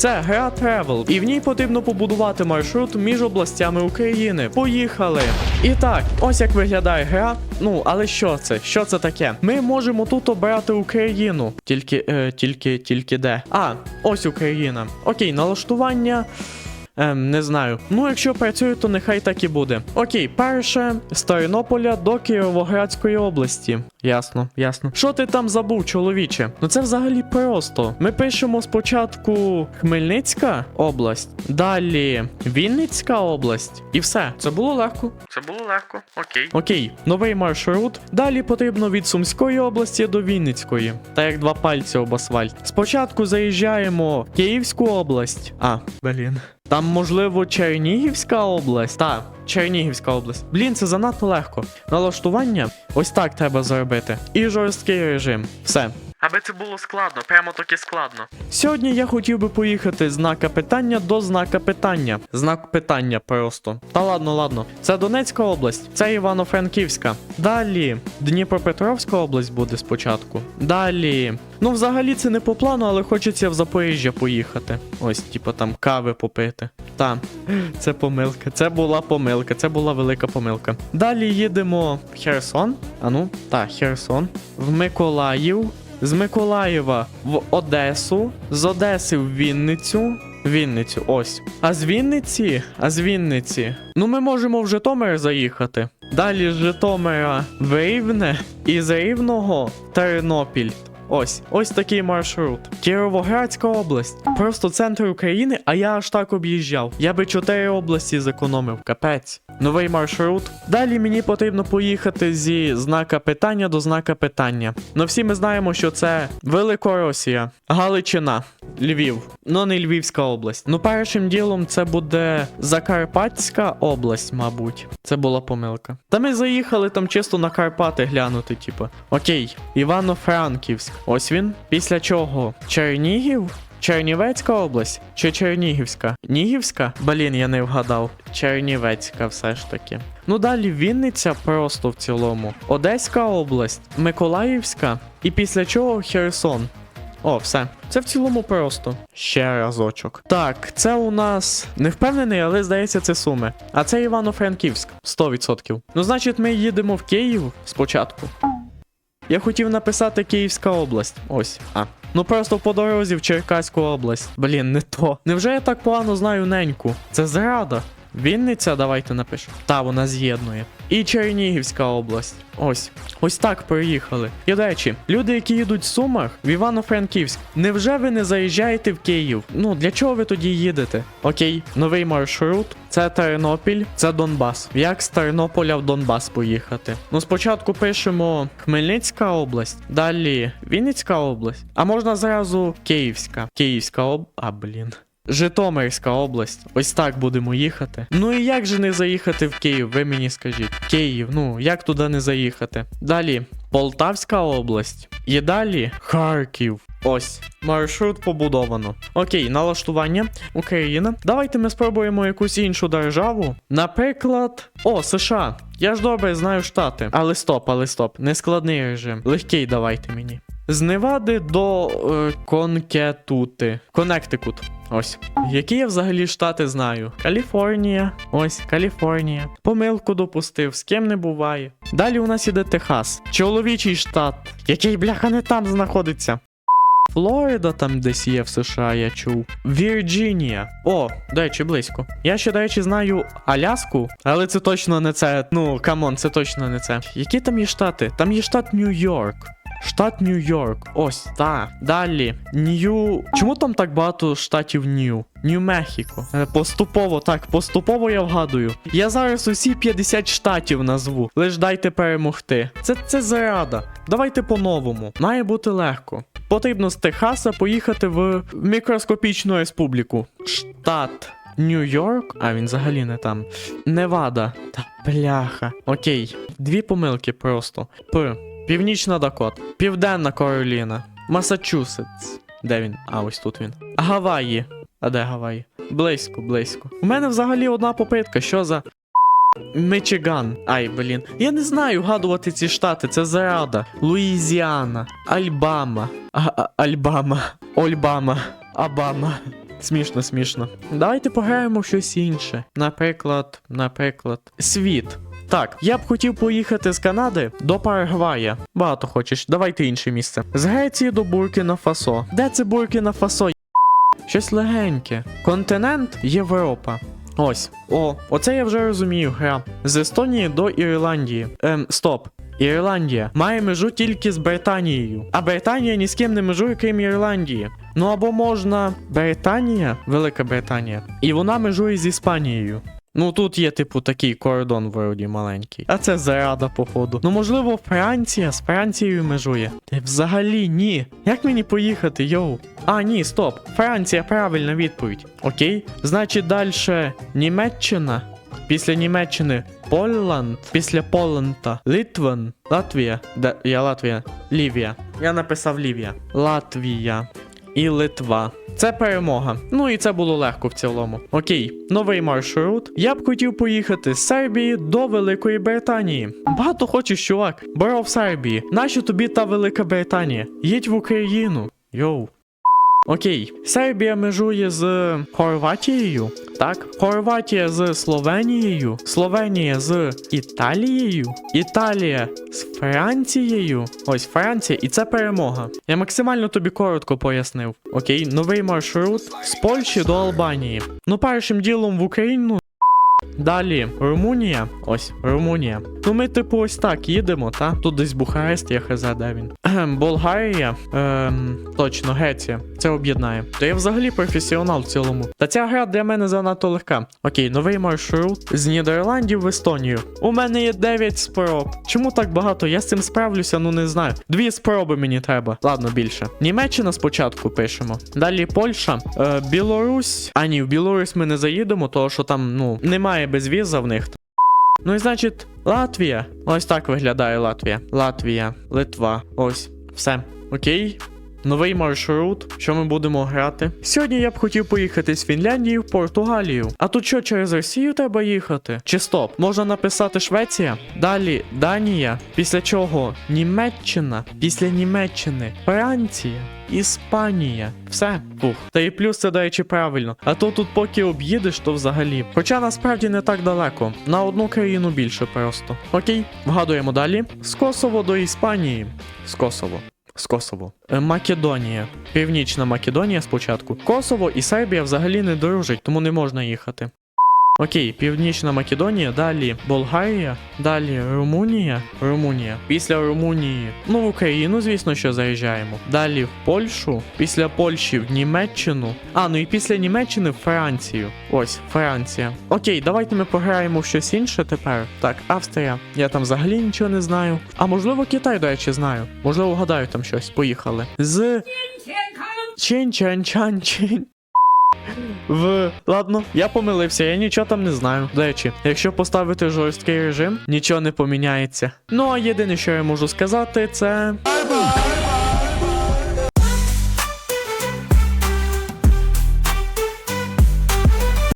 Це гра Travel, і в ній потрібно побудувати маршрут між областями України. Поїхали! І так, ось як виглядає гра. Ну, але що це? Що це таке? Ми можемо тут обрати Україну. Тільки, е, тільки, тільки де? А, ось Україна. Окей, налаштування. Ем, не знаю. Ну, якщо працює, то нехай так і буде. Окей, перше з Тернополя до Кіровоградської області. Ясно, ясно. Що ти там забув, чоловіче? Ну це взагалі просто. Ми пишемо спочатку Хмельницька область, далі Вінницька область, і все. Це було легко. Це було легко. Окей. Окей, новий маршрут. Далі потрібно від Сумської області до Вінницької. Та як два пальці об асфальт. Спочатку заїжджаємо в Київську область. А, блін. Там, можливо, Чернігівська область. Так, Чернігівська область. Блін, це занадто легко. Налаштування ось так треба зробити. І жорсткий режим. Все. Аби це було складно, прямо таки складно. Сьогодні я хотів би поїхати з знака питання до знака питання. Знак питання просто. Та ладно, ладно. Це Донецька область, це Івано-Франківська. Далі Дніпропетровська область буде спочатку. Далі. Ну, взагалі це не по плану, але хочеться в Запоріжжя поїхати. Ось, типу там кави попити. Та, це помилка. Це була помилка, це була велика помилка. Далі їдемо в Херсон. А ну, та, Херсон. В Миколаїв. З Миколаєва в Одесу, з Одеси в Вінницю. Вінницю, ось. А з Вінниці, а з Вінниці. Ну, ми можемо в Житомир заїхати. Далі з Житомира в Рівне і з Рівного Тернопіль. Ось, ось такий маршрут. Кіровоградська область. Просто центр України, а я аж так об'їжджав. Я би чотири області зекономив, капець. Новий маршрут. Далі мені потрібно поїхати зі знака питання до знака питання. Ну всі ми знаємо, що це Великоросія, Галичина, Львів. Ну не Львівська область. Ну першим ділом це буде Закарпатська область, мабуть. Це була помилка. Та ми заїхали там чисто на Карпати глянути, типу. Окей, Івано-Франківськ. Ось він. Після чого? Чернігів? Чернівецька область чи Чернігівська? Нігівська? Блін, я не вгадав. Чернівецька все ж таки. Ну далі Вінниця просто в цілому. Одеська область, Миколаївська і після чого Херсон. О, все. Це в цілому просто. Ще разочок. Так, це у нас не впевнений, але здається, це суми. А це Івано-Франківськ 100%. Ну, значить, ми їдемо в Київ спочатку. Я хотів написати Київська область. Ось. А. Ну просто по дорозі в Черкаську область. Блін, не то. Невже я так погано знаю неньку? Це зрада. Вінниця, давайте напишу. Та, вона з'єднує. І Чернігівська область. Ось. Ось так приїхали. І речі, люди, які їдуть в Сумах в Івано-Франківськ, невже ви не заїжджаєте в Київ? Ну для чого ви тоді їдете? Окей, новий маршрут. Це Тернопіль, це Донбас. Як з Тернополя в Донбас поїхати? Ну, спочатку пишемо Хмельницька область, далі Вінницька область. А можна зразу Київська. Київська об. А, блін. Житомирська область. Ось так будемо їхати. Ну і як же не заїхати в Київ? Ви мені скажіть. Київ, ну як туди не заїхати? Далі Полтавська область. І далі Харків. Ось, маршрут побудовано. Окей, налаштування. Україна. Давайте ми спробуємо якусь іншу державу. Наприклад, о, США. Я ж добре знаю штати. Але стоп, але стоп. Нескладний режим. Легкий давайте мені. З Невади до е, Конкетути. Коннектикут. Ось. Які я взагалі штати знаю? Каліфорнія. Ось, Каліфорнія. Помилку допустив, з ким не буває. Далі у нас іде Техас. Чоловічий штат. Який бляха не там знаходиться. Флорида там десь є в США, я чув. Вірджинія. О, до речі, близько. Я ще, до речі, знаю Аляску, але це точно не це. Ну, камон, це точно не це. Які там є штати? Там є штат Нью-Йорк. Штат Нью-Йорк. Ось, так. Далі. Нью. Чому там так багато штатів Нью? Нью-Мехіко. Е, Поступово, так, поступово я вгадую. Я зараз усі 50 штатів назву. Лиш дайте перемогти. Це це зарада. Давайте по-новому. Має бути легко. Потрібно з Техаса поїхати в мікроскопічну республіку. Штат. Нью-Йорк, а він взагалі не там. Невада. Та бляха. Окей. Дві помилки просто. П. Північна Дакот. Південна Кароліна. Масачусетс. Де він? А, ось тут він. Гаваї. А де Гаваї? Близько, близько. У мене взагалі одна попитка, що за. Мичиган. Ай, блін. Я не знаю вгадувати ці штати, це зарада. Луїзіана, Альбама, Альбама, Ольбама, Абама. Смішно, смішно. Давайте пограємо в щось інше. Наприклад, наприклад, світ. Так, я б хотів поїхати з Канади до Парагвая. Багато хочеш, давайте інше місце. З Греції до Буркіна Фасо. Де це Буркіна Фасо? Щось легеньке. Континент Європа. Ось. О, оце я вже розумію, гра. З Естонії до Ірландії. Ем, стоп. Ірландія має межу тільки з Британією, а Британія ні з ким не межує, крім Ірландії. Ну або можна Британія, Велика Британія, і вона межує з Іспанією. Ну тут є, типу, такий кордон вроді маленький. А це зарада, походу. Ну можливо, Франція з Францією межує. Та взагалі ні. Як мені поїхати, йоу? А, ні, стоп. Франція правильна відповідь. Окей. Значить, далі Німеччина. Після Німеччини Поланд, після Поланда Литван, Латвія. Де я Латвія? Лівія. Я написав Лівія. Латвія і Литва. Це перемога. Ну і це було легко в цілому. Окей, новий маршрут. Я б хотів поїхати з Сербії до Великої Британії. Багато хочеш, чувак. Бро в Сербії. Нащо тобі та Велика Британія? Їдь в Україну. Йоу. Окей, Сербія межує з Хорватією. Так, Хорватія з Словенією, Словенія з Італією, Італія з Францією. Ось Франція, і це перемога. Я максимально тобі коротко пояснив. Окей, новий маршрут з Польщі до Албанії. Ну, першим ділом в Україну. Далі Румунія. Ось Румунія. Ну ми, типу, ось так їдемо, та? Тут десь Бухарест, я хз, де він. Болгарія. Ем, точно, Греція. Це об'єднає. То я взагалі професіонал в цілому. Та ця гра для мене занадто легка. Окей, новий маршрут з Нідерландів в Естонію. У мене є 9 спроб. Чому так багато? Я з цим справлюся, ну не знаю. Дві спроби мені треба. Ладно, більше. Німеччина спочатку пишемо. Далі Польща, е, Білорусь. А ні, в Білорусь ми не заїдемо, тому що там, ну, немає безвіза в них. Ну і значить, Латвія. Ось так виглядає Латвія. Латвія, Литва. Ось. Все. Окей. Новий маршрут, що ми будемо грати. Сьогодні я б хотів поїхати з Фінляндії в Португалію. А тут що, через Росію треба їхати? Чи стоп? Можна написати Швеція, далі Данія, після чого Німеччина, після Німеччини Франція. Іспанія, все пух. Та і плюс це, до речі, правильно. А то тут поки об'їдеш, то взагалі. Хоча насправді не так далеко. На одну країну більше просто. Окей, вгадуємо далі. З Косово до Іспанії. З Косово. З Косово. Е, Македонія. Північна Македонія спочатку. Косово і Сербія взагалі не дружать, тому не можна їхати. Окей, Північна Македонія, далі Болгарія, далі Румунія, Румунія. Після Румунії, ну в Україну, звісно, що заїжджаємо. Далі в Польщу, після Польщі в Німеччину. А, ну і після Німеччини в Францію. Ось, Франція. Окей, давайте ми пограємо в щось інше тепер. Так, Австрія. Я там взагалі нічого не знаю. А можливо, Китай, до речі, знаю. Можливо, вгадаю там щось. Поїхали. З Чин чан чан чин. В ладно, я помилився, я нічого там не знаю. До речі, якщо поставити жорсткий режим, нічого не поміняється. Ну а єдине, що я можу сказати, це.